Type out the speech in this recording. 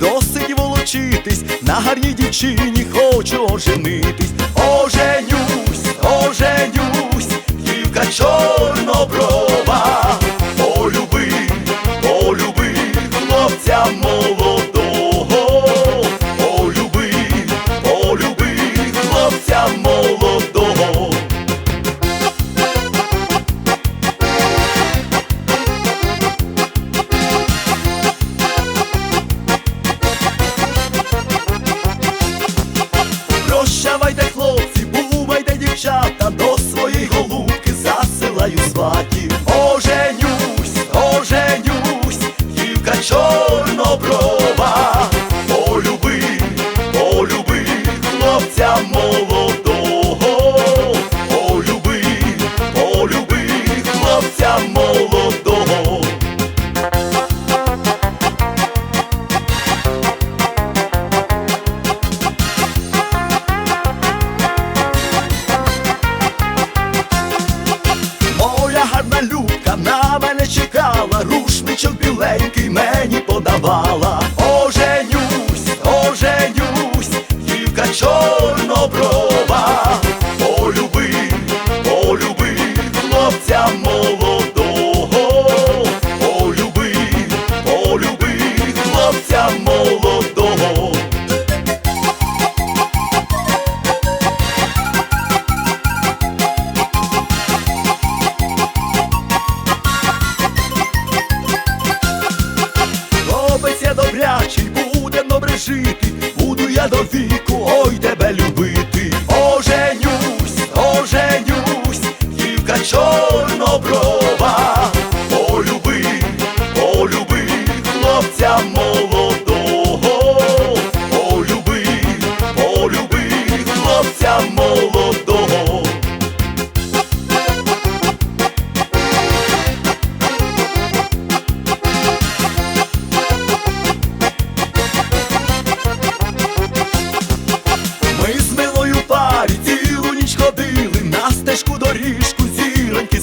Досить волочитись, на гарній дівчині хочу оженитись. Оженюсь, оженюсь, дівка чорноброва, полюби, полюби хлопця молодого, мені подавала. Оженюсь, оженюсь, дівка чорноброва, полюби, полюби хлопця молодого, полюби, полюби хлопця молодого. Жити, буду я до віку